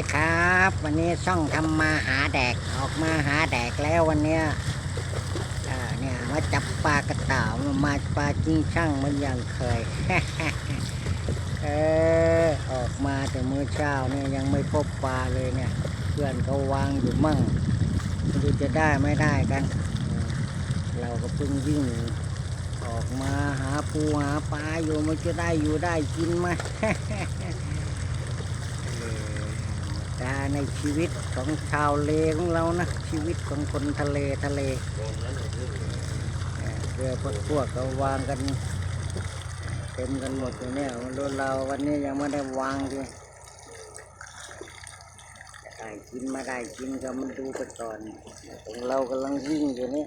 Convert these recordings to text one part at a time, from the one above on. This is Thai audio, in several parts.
ดีครับ วันนี้ช่องทำมาหาแดกออกมาหาแดกแล้ววันเนี้ยเนี่ยมาจับปลากระต่ามาปลาจริงช่างมันย่างเคยเออออกมาแต่มื้อเช้าเนี่ยยังไม่พบปลาเลยเนี่ย เพื่อนเขาวางอยู่มั่งไม่รู้จะได้ไม่ได้กัน เราก็เพิ่งวิ่งออกมาหาปูหาปลาอยู่มันจะได้อยู่ได้กินไหมา ในชีวิตของชาวเลของเรานะ ชีวิตของคนทะเลทะเลเรือพวกพวกเขาวางกัน เต็มกันหมดอยู่เนี่ยรู้เราวันนี้ยังไม่ได้วางเลยได้กินมาได้กินก็มันดูไปก่อนของเรากำลังวิ่งอยู่นี่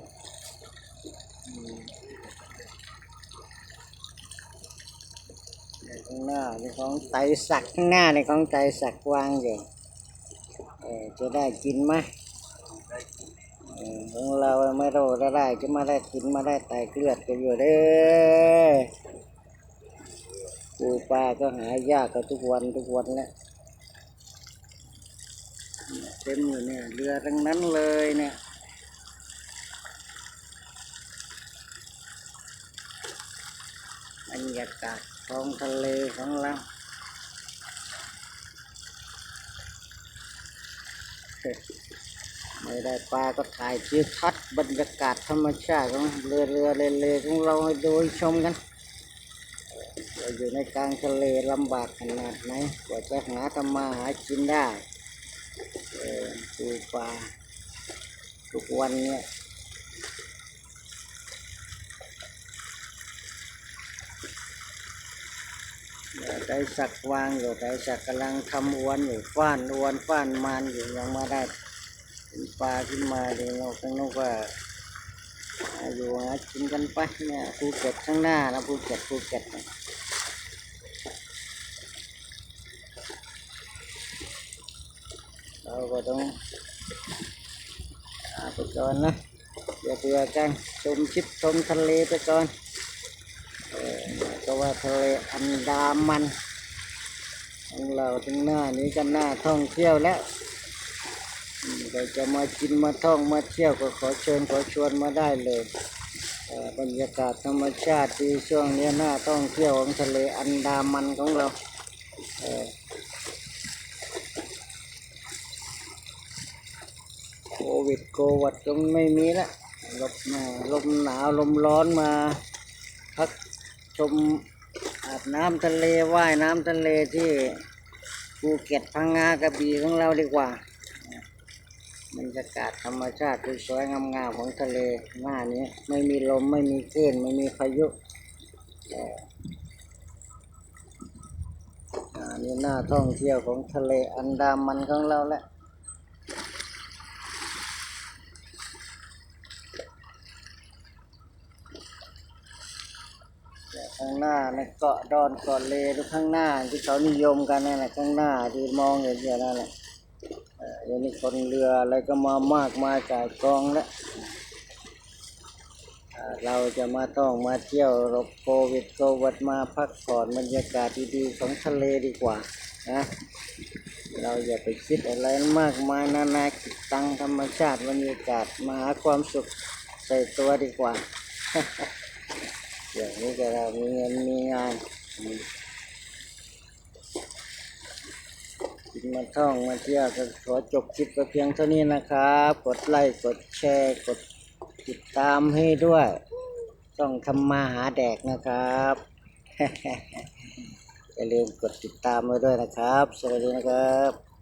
ข้างหน้าในของไตรศักข้างหน้าในของไตรศักวางอยู่เออ จะได้กินไหมเออของเราไม่รู้จะได้จะมาได้กินมาได้ไตเกลือดกันอยู่เด้อปูปลาก็หายากกันทุกวันทุกวันแล้วเต็มอยู่เนี่ยเรือทั้งนั้นเลยเนี่ยบรรยากาศท้องทะเลของเรา ไม่ได้ปลาก็ถ่ายทิวทัศน์บรรยากาศธรรมชาติของเรือเรือเลเลของเราให้ดูชมกันเราอยู่ในกลางทะเลลำบากขนาดไหนกว่าจะหาทำมาหากินได้ดูปลาทุกวันเนี่ย ได้สักวางอยู่ได้สักกำลังทำอวนอยู่ฟ้านอวนฟ้านมานอยู่ยังม่ได้ปลาขึ้นมาเดี๋ยวเราข้างนอกว่าอยู่หากินกันไปเนี่ยภูเก็ตข้างหน้านะภูเก็ตภูเก็ตเราก็ต้องหาไปก่อนนะอย่าเบื่อกันชมชิดชมทะเลไปก่อน ก็ว่าทะเลอันดามันของเราถึงหน้านี้ก็น่าท่องเที่ยวแล้วอืมเราจะมากินมาท่องมาเที่ยวก็ขอเชิญขอชวนมาได้เลยบรรยากาศธรรมชาติดีช่วงนี้น่าท่องเที่ยวของทะเลอันดามันของเราเโควิดโควัดก็ไม่มีละลมมาลมหนาวลมร้อนมาพัก ชมอาบน้ำทะเลว่ายน้ำทะเลที่ภูเก็ตพังงากระบี่ของเราดีกว่าบรรยากาศธรรมชาติสวยงามๆของทะเลหน้านี้ไม่มีลมไม่มีคลื่นไม่มีพายุอ่ออ่านี่หน้าท่องเที่ยวของทะเลอันดามันของเราแหละ ข้างหน้าในเกาะดอนเกาะเลหรือข้างหน้าที่เขานิยมกันนั่นแหละข้างหน้าที่มองเห็นอยู่นั่นแหละเออเดี๋ยวนี้คนเรืออะไรก็มามากมายจ่ายกองแล้วเราจะมาต้องมาเที่ยวหลบโควิดโควิดมาพักผ่อนบรรยากาศดีๆของทะเลดีกว่านะเราอย่าไปคิดอะไรมากมายนานาคิดตังธรรมชาติบรรยากาศมาหาความสุขใส่ตัวดีกว่า อย่างนี้ก็เรามีเงินมีงานกินมาท่องมาเที่ยวก็ขอจบคลิปไปเพียงเท่านี้นะครับ กดไลค์กดแชร์กดติดตามให้ด้วย ต้องทำมาหาแดกนะครับอย่าลืมกดติดตามไว้ด้วยนะครับ สวัสดีนะครับ